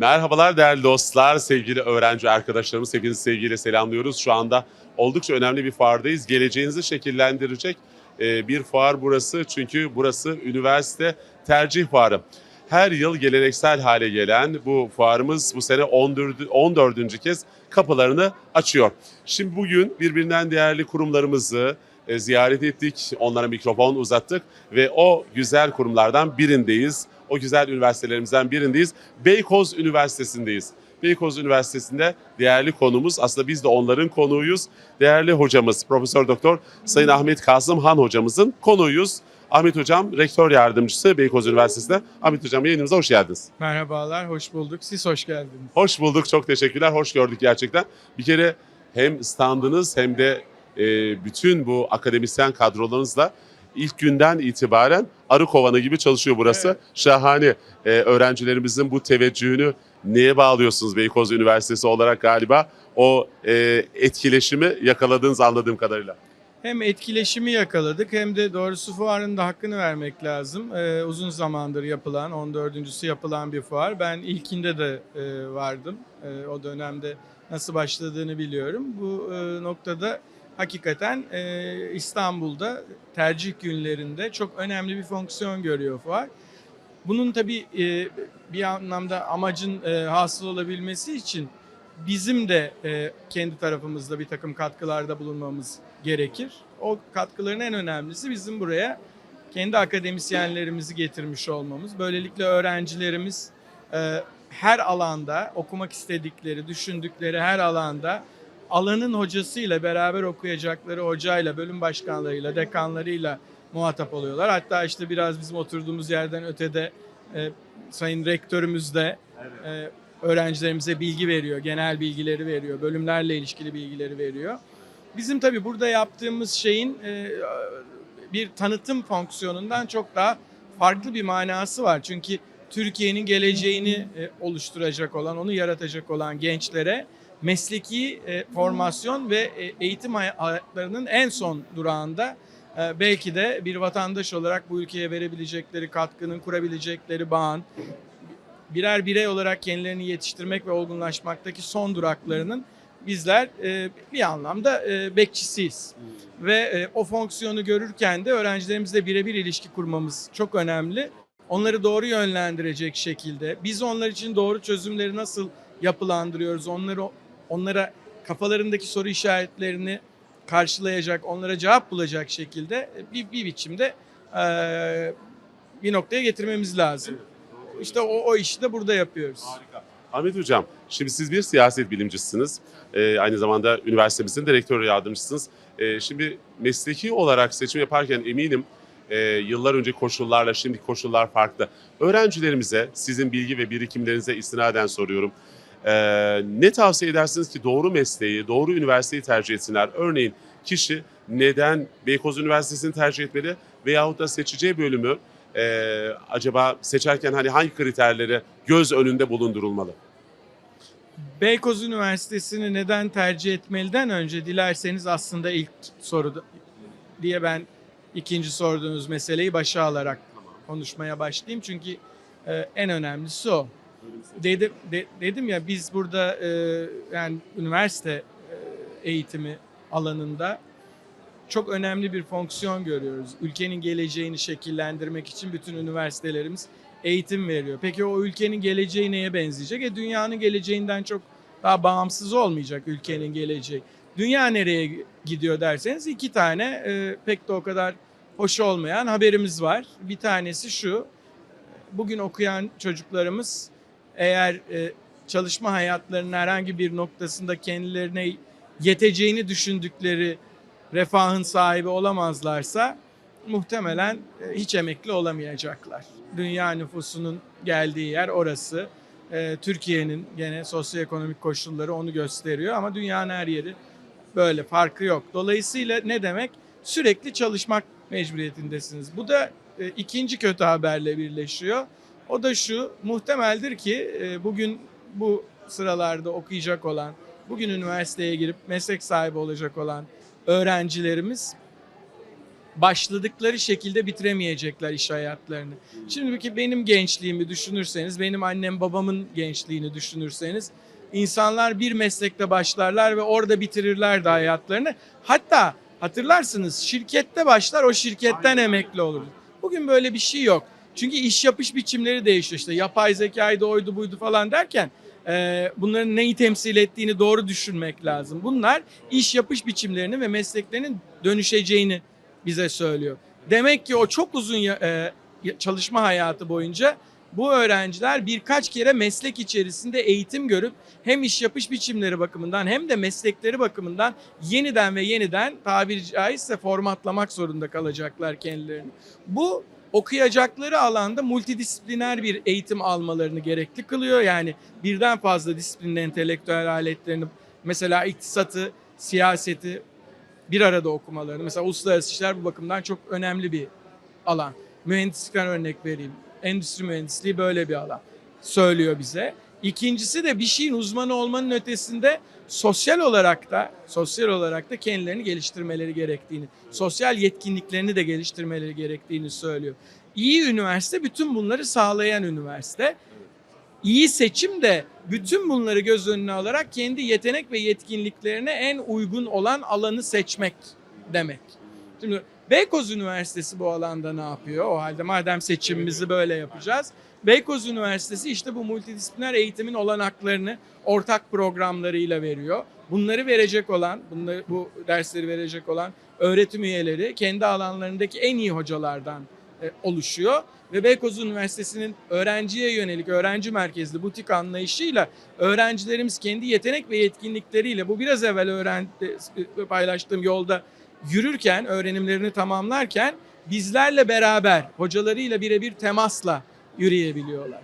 Merhabalar değerli dostlar, sevgili öğrenci arkadaşlarımız, hepinizi sevgiyle selamlıyoruz. Şu anda oldukça önemli bir fuardayız. Geleceğinizi şekillendirecek e, bir fuar burası. Çünkü burası üniversite tercih fuarı. Her yıl geleneksel hale gelen bu fuarımız bu sene 14. 14. kez kapılarını açıyor. Şimdi bugün birbirinden değerli kurumlarımızı e, ziyaret ettik, onlara mikrofon uzattık ve o güzel kurumlardan birindeyiz. O güzel üniversitelerimizden birindeyiz. Beykoz Üniversitesi'ndeyiz. Beykoz Üniversitesi'nde değerli konumuz, aslında biz de onların konuğuyuz. Değerli hocamız, Profesör Doktor Sayın Ahmet Kasım Han hocamızın konuğuyuz. Ahmet Hocam, Rektör Yardımcısı Beykoz Üniversitesi'nde. Ahmet Hocam yayınımıza hoş geldiniz. Merhabalar, hoş bulduk. Siz hoş geldiniz. Hoş bulduk, çok teşekkürler. Hoş gördük gerçekten. Bir kere hem standınız hem de e, bütün bu akademisyen kadrolarınızla ilk günden itibaren arı kovanı gibi çalışıyor burası. Evet. Şahane. E, öğrencilerimizin bu teveccühünü neye bağlıyorsunuz Beykoz Üniversitesi olarak galiba? O e, etkileşimi yakaladığınız anladığım kadarıyla. Hem etkileşimi yakaladık hem de doğrusu fuarın da hakkını vermek lazım. Ee, uzun zamandır yapılan, 14.sü yapılan bir fuar. Ben ilkinde de e, vardım. E, o dönemde nasıl başladığını biliyorum. Bu e, noktada hakikaten e, İstanbul'da tercih günlerinde çok önemli bir fonksiyon görüyor fuar. Bunun tabii e, bir anlamda amacın e, hasıl olabilmesi için bizim de e, kendi tarafımızda bir takım katkılarda bulunmamız gerekir. O katkıların en önemlisi bizim buraya kendi akademisyenlerimizi getirmiş olmamız. Böylelikle öğrencilerimiz e, her alanda okumak istedikleri, düşündükleri her alanda alanın hocasıyla beraber okuyacakları hocayla, bölüm başkanlarıyla, dekanlarıyla muhatap oluyorlar. Hatta işte biraz bizim oturduğumuz yerden ötede e, Sayın Rektörümüz de e, öğrencilerimize bilgi veriyor, genel bilgileri veriyor, bölümlerle ilişkili bilgileri veriyor. Bizim tabii burada yaptığımız şeyin e, bir tanıtım fonksiyonundan çok daha farklı bir manası var. Çünkü Türkiye'nin geleceğini e, oluşturacak olan, onu yaratacak olan gençlere mesleki e, formasyon ve e, eğitim hay- hayatlarının en son durağında e, belki de bir vatandaş olarak bu ülkeye verebilecekleri katkının, kurabilecekleri bağın, birer birey olarak kendilerini yetiştirmek ve olgunlaşmaktaki son duraklarının bizler e, bir anlamda e, bekçisiyiz. Ve e, o fonksiyonu görürken de öğrencilerimizle birebir ilişki kurmamız çok önemli. Onları doğru yönlendirecek şekilde, biz onlar için doğru çözümleri nasıl yapılandırıyoruz, onları onlara kafalarındaki soru işaretlerini karşılayacak, onlara cevap bulacak şekilde e, bir, bir biçimde e, bir noktaya getirmemiz lazım. İşte o, o işi de burada yapıyoruz. Harika. Ahmet Hocam, şimdi siz bir siyaset bilimcisiniz. Ee, aynı zamanda üniversitemizin direktör yardımcısınız. Ee, şimdi mesleki olarak seçim yaparken eminim e, yıllar önce koşullarla şimdi koşullar farklı. Öğrencilerimize sizin bilgi ve birikimlerinize istinaden soruyorum. Ee, ne tavsiye edersiniz ki doğru mesleği, doğru üniversiteyi tercih etsinler? Örneğin kişi neden Beykoz Üniversitesi'ni tercih etmeli veyahut da seçeceği bölümü e, acaba seçerken hani hangi kriterleri göz önünde bulundurulmalı? Beykoz Üniversitesi'ni neden tercih etmeliden önce dilerseniz aslında ilk soru diye ben ikinci sorduğunuz meseleyi başa alarak konuşmaya başlayayım. Çünkü e, en önemlisi o. Dedim, de- dedim ya biz burada e, yani üniversite e, eğitimi alanında çok önemli bir fonksiyon görüyoruz. Ülkenin geleceğini şekillendirmek için bütün üniversitelerimiz eğitim veriyor. Peki o ülkenin geleceği neye benzeyecek? E dünyanın geleceğinden çok daha bağımsız olmayacak ülkenin geleceği. Dünya nereye gidiyor derseniz iki tane e, pek de o kadar hoş olmayan haberimiz var. Bir tanesi şu. Bugün okuyan çocuklarımız eğer e, çalışma hayatlarının herhangi bir noktasında kendilerine yeteceğini düşündükleri refahın sahibi olamazlarsa muhtemelen e, hiç emekli olamayacaklar. Dünya nüfusunun geldiği yer orası. E, Türkiye'nin gene sosyoekonomik koşulları onu gösteriyor ama dünyanın her yeri böyle farkı yok. Dolayısıyla ne demek? Sürekli çalışmak mecburiyetindesiniz. Bu da e, ikinci kötü haberle birleşiyor. O da şu, muhtemeldir ki e, bugün bu sıralarda okuyacak olan, bugün üniversiteye girip meslek sahibi olacak olan öğrencilerimiz başladıkları şekilde bitiremeyecekler iş hayatlarını. Şimdiki benim gençliğimi düşünürseniz, benim annem babamın gençliğini düşünürseniz insanlar bir meslekte başlarlar ve orada bitirirler de hayatlarını. Hatta hatırlarsınız şirkette başlar o şirketten emekli olur. Bugün böyle bir şey yok. Çünkü iş yapış biçimleri değişiyor işte yapay zekaydı oydu buydu falan derken e, bunların neyi temsil ettiğini doğru düşünmek lazım. Bunlar iş yapış biçimlerini ve mesleklerinin dönüşeceğini bize söylüyor. Demek ki o çok uzun e, çalışma hayatı boyunca bu öğrenciler birkaç kere meslek içerisinde eğitim görüp hem iş yapış biçimleri bakımından hem de meslekleri bakımından yeniden ve yeniden tabiri caizse formatlamak zorunda kalacaklar kendilerini. Bu okuyacakları alanda multidisipliner bir eğitim almalarını gerekli kılıyor. Yani birden fazla disiplinin entelektüel aletlerini mesela iktisatı, siyaseti bir arada okumalarını. Mesela uluslararası işler bu bakımdan çok önemli bir alan. Mühendislikten örnek vereyim. Endüstri mühendisliği böyle bir alan söylüyor bize. İkincisi de bir şeyin uzmanı olmanın ötesinde sosyal olarak da sosyal olarak da kendilerini geliştirmeleri gerektiğini, sosyal yetkinliklerini de geliştirmeleri gerektiğini söylüyor. İyi üniversite bütün bunları sağlayan üniversite. İyi seçim de bütün bunları göz önüne alarak kendi yetenek ve yetkinliklerine en uygun olan alanı seçmek demek. Şimdi Beykoz Üniversitesi bu alanda ne yapıyor? O halde madem seçimimizi böyle yapacağız. Beykoz Üniversitesi işte bu multidisipliner eğitimin olanaklarını ortak programlarıyla veriyor. Bunları verecek olan, bunları, bu dersleri verecek olan öğretim üyeleri kendi alanlarındaki en iyi hocalardan e, oluşuyor. Ve Beykoz Üniversitesi'nin öğrenciye yönelik, öğrenci merkezli butik anlayışıyla öğrencilerimiz kendi yetenek ve yetkinlikleriyle bu biraz evvel öğren, e, paylaştığım yolda yürürken, öğrenimlerini tamamlarken bizlerle beraber, hocalarıyla birebir temasla yürüyebiliyorlar.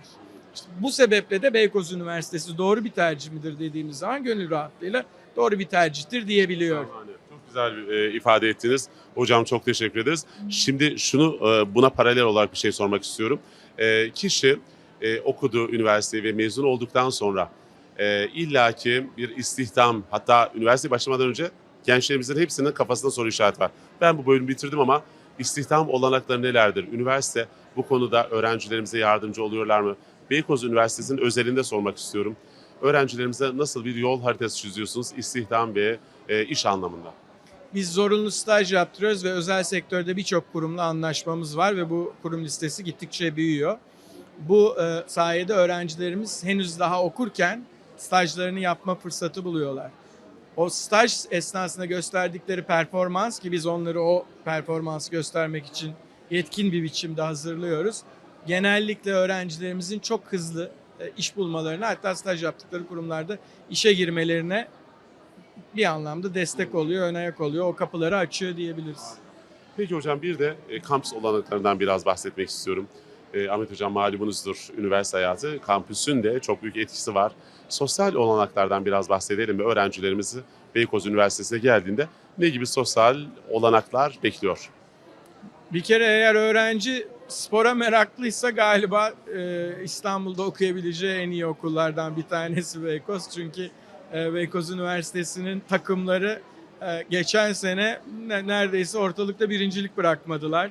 İşte bu sebeple de Beykoz Üniversitesi doğru bir tercih midir dediğimiz zaman gönül rahatlığıyla doğru bir tercihtir diyebiliyorum. Şahane. Çok güzel e, ifade ettiniz. Hocam çok teşekkür ederiz. Şimdi şunu e, buna paralel olarak bir şey sormak istiyorum. E, kişi e, okuduğu üniversiteyi ve mezun olduktan sonra e, illaki bir istihdam hatta üniversiteye başlamadan önce gençlerimizin hepsinin kafasında soru işareti var. Ben bu bölümü bitirdim ama istihdam olanakları nelerdir? Üniversite bu konuda öğrencilerimize yardımcı oluyorlar mı? Beykoz Üniversitesi'nin özelinde sormak istiyorum. Öğrencilerimize nasıl bir yol haritası çiziyorsunuz istihdam ve e, iş anlamında? Biz zorunlu staj yaptırıyoruz ve özel sektörde birçok kurumla anlaşmamız var ve bu kurum listesi gittikçe büyüyor. Bu e, sayede öğrencilerimiz henüz daha okurken stajlarını yapma fırsatı buluyorlar. O staj esnasında gösterdikleri performans ki biz onları o performansı göstermek için yetkin bir biçimde hazırlıyoruz. Genellikle öğrencilerimizin çok hızlı e, iş bulmalarına hatta staj yaptıkları kurumlarda işe girmelerine bir anlamda destek oluyor, ön ayak oluyor. O kapıları açıyor diyebiliriz. Peki hocam bir de e, kampüs olanaklarından biraz bahsetmek istiyorum. E, Ahmet hocam malumunuzdur üniversite hayatı. Kampüsün de çok büyük etkisi var. Sosyal olanaklardan biraz bahsedelim mi? Öğrencilerimizi Beykoz Üniversitesi'ne geldiğinde ne gibi sosyal olanaklar bekliyor? Bir kere eğer öğrenci spora meraklıysa galiba e, İstanbul'da okuyabileceği en iyi okullardan bir tanesi Beykoz. Çünkü e, Beykoz Üniversitesi'nin takımları geçen sene ne- neredeyse ortalıkta birincilik bırakmadılar.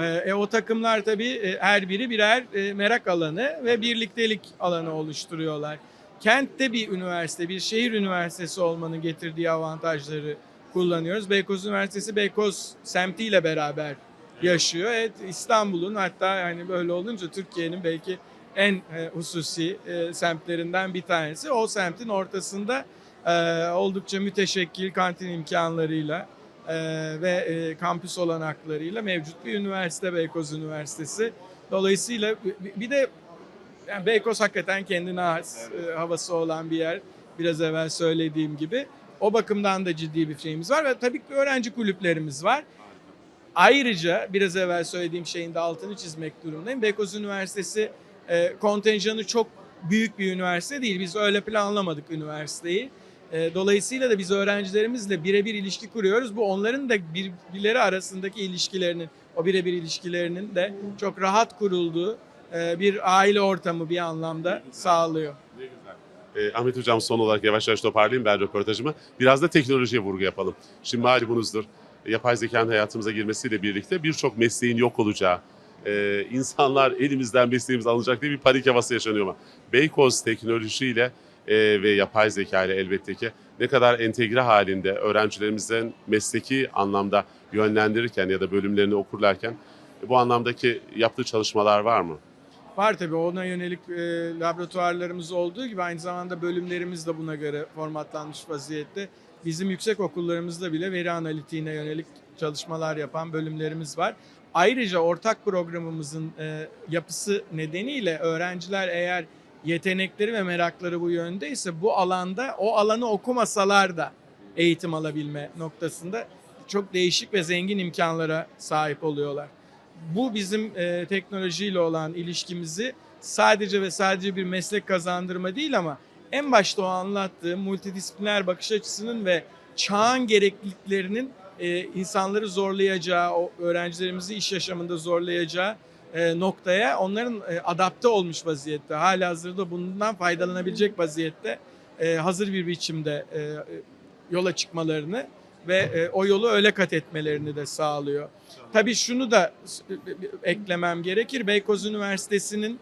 E, e, o takımlar tabii e, her biri birer e, merak alanı ve birliktelik alanı oluşturuyorlar. Kentte bir üniversite, bir şehir üniversitesi olmanın getirdiği avantajları kullanıyoruz. Beykoz Üniversitesi Beykoz semtiyle beraber yaşıyor. Evet İstanbul'un hatta yani böyle olunca Türkiye'nin belki en e, hususi semtlerinden bir tanesi. O semtin ortasında e, oldukça müteşekkil kantin imkanlarıyla e, ve e, kampüs olanaklarıyla mevcut bir üniversite Beykoz Üniversitesi. Dolayısıyla bir- de yani Beykoz hakikaten kendine has e, havası olan bir yer. Biraz evvel söylediğim gibi. O bakımdan da ciddi bir şeyimiz var ve tabii ki öğrenci kulüplerimiz var. Ayrıca biraz evvel söylediğim şeyin de altını çizmek durumundayım. Beykoz Üniversitesi e, kontenjanı çok büyük bir üniversite değil. Biz öyle planlamadık üniversiteyi. E, dolayısıyla da biz öğrencilerimizle birebir ilişki kuruyoruz. Bu onların da birbirleri arasındaki ilişkilerinin, o birebir ilişkilerinin de çok rahat kurulduğu e, bir aile ortamı bir anlamda sağlıyor. Ne güzel. E, Ahmet Hocam son olarak yavaş yavaş toparlayayım ben röportajımı. Biraz da teknolojiye vurgu yapalım. Şimdi malumunuzdur yapay zekanın hayatımıza girmesiyle birlikte birçok mesleğin yok olacağı, e, insanlar elimizden mesleğimiz alınacak diye bir panik havası yaşanıyor ama Beykoz teknolojiyle e, ve yapay zeka ile elbette ki ne kadar entegre halinde öğrencilerimizin mesleki anlamda yönlendirirken ya da bölümlerini okurlarken bu anlamdaki yaptığı çalışmalar var mı? Var tabii ona yönelik e, laboratuvarlarımız olduğu gibi aynı zamanda bölümlerimiz de buna göre formatlanmış vaziyette. Bizim yüksek okullarımızda bile veri analitiğine yönelik çalışmalar yapan bölümlerimiz var. Ayrıca ortak programımızın e, yapısı nedeniyle öğrenciler eğer yetenekleri ve merakları bu yöndeyse bu alanda o alanı okumasalar da eğitim alabilme noktasında çok değişik ve zengin imkanlara sahip oluyorlar. Bu bizim e, teknolojiyle olan ilişkimizi sadece ve sadece bir meslek kazandırma değil ama en başta o anlattığım multidisipliner bakış açısının ve çağın gerekliliklerinin e, insanları zorlayacağı, o öğrencilerimizi iş yaşamında zorlayacağı noktaya onların e, adapte olmuş vaziyette, hala hazırda bundan faydalanabilecek vaziyette e, hazır bir biçimde e, e, yola çıkmalarını ve e, o yolu öyle kat etmelerini de sağlıyor. Tabii şunu da eklemem gerekir. Beykoz Üniversitesi'nin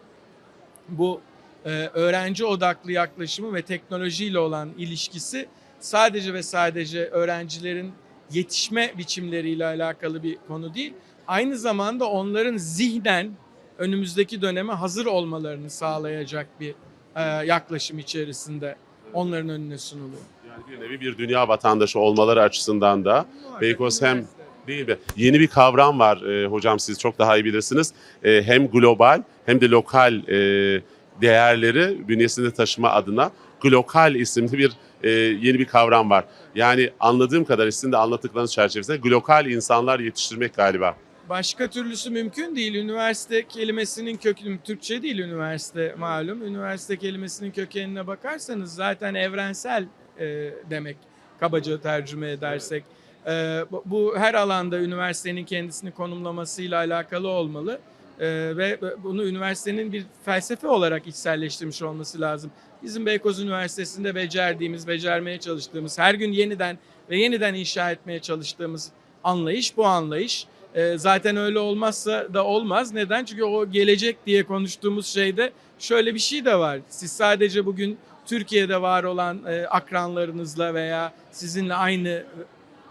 bu e, öğrenci odaklı yaklaşımı ve teknolojiyle olan ilişkisi sadece ve sadece öğrencilerin yetişme biçimleriyle alakalı bir konu değil. Aynı zamanda onların zihnen önümüzdeki döneme hazır olmalarını sağlayacak bir e, yaklaşım içerisinde onların önüne sunuluyor. Yani bir nevi bir dünya vatandaşı olmaları açısından da Beykoz hem değil mi? Yeni bir kavram var e, hocam siz çok daha iyi bilirsiniz. E, hem global hem de lokal e, değerleri bünyesinde taşıma adına glokal isimli bir e, yeni bir kavram var. Yani anladığım kadar sizin de anlattıklarınız çerçevesinde glokal insanlar yetiştirmek galiba. Başka türlüsü mümkün değil. Üniversite kelimesinin kökü Türkçe değil üniversite malum. Üniversite kelimesinin kökenine bakarsanız zaten evrensel e, demek kabaca tercüme edersek. E, bu, her alanda üniversitenin kendisini konumlamasıyla alakalı olmalı. E, ve bunu üniversitenin bir felsefe olarak içselleştirmiş olması lazım. Bizim Beykoz Üniversitesi'nde becerdiğimiz, becermeye çalıştığımız, her gün yeniden ve yeniden inşa etmeye çalıştığımız anlayış bu anlayış. E, zaten öyle olmazsa da olmaz. Neden? Çünkü o gelecek diye konuştuğumuz şeyde şöyle bir şey de var. Siz sadece bugün Türkiye'de var olan e, akranlarınızla veya sizinle aynı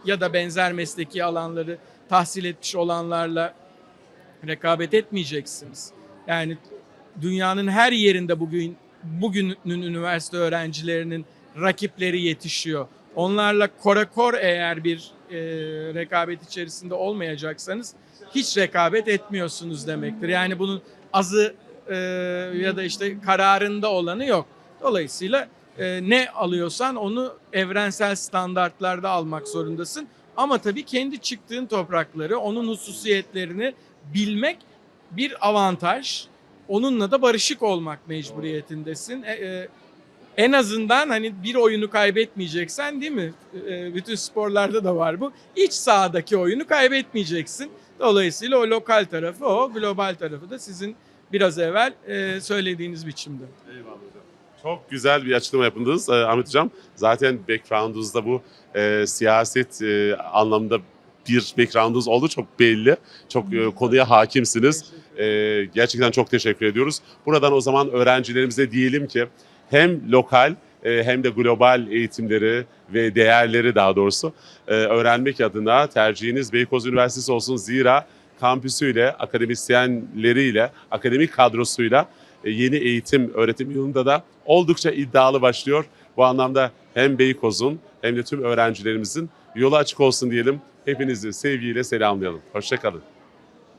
ya da benzer mesleki alanları tahsil etmiş olanlarla rekabet etmeyeceksiniz. Yani dünyanın her yerinde bugün bugünün üniversite öğrencilerinin rakipleri yetişiyor. Onlarla korakor eğer bir e, rekabet içerisinde olmayacaksanız hiç rekabet etmiyorsunuz demektir. Yani bunun azı e, ya da işte kararında olanı yok. Dolayısıyla e, ne alıyorsan onu evrensel standartlarda almak zorundasın. Ama tabii kendi çıktığın toprakları, onun hususiyetlerini bilmek bir avantaj. Onunla da barışık olmak mecburiyetindesin. E, e, en azından hani bir oyunu kaybetmeyeceksen değil mi? E, bütün sporlarda da var bu. İç sahadaki oyunu kaybetmeyeceksin. Dolayısıyla o lokal tarafı o, global tarafı da sizin biraz evvel e, söylediğiniz biçimde. Çok güzel bir açıklama yapındınız e, Ahmet Hocam. Zaten background'unuzda bu e, siyaset e, anlamda bir background'unuz oldu çok belli. Çok e, konuya hakimsiniz. E, gerçekten çok teşekkür ediyoruz. Buradan o zaman öğrencilerimize diyelim ki hem lokal e, hem de global eğitimleri ve değerleri daha doğrusu e, öğrenmek adına tercihiniz Beykoz Üniversitesi olsun. Zira kampüsüyle, akademisyenleriyle, akademik kadrosuyla e, yeni eğitim öğretim yılında da oldukça iddialı başlıyor. Bu anlamda hem Beykoz'un hem de tüm öğrencilerimizin yolu açık olsun diyelim. Hepinizi sevgiyle selamlayalım. Hoşçakalın.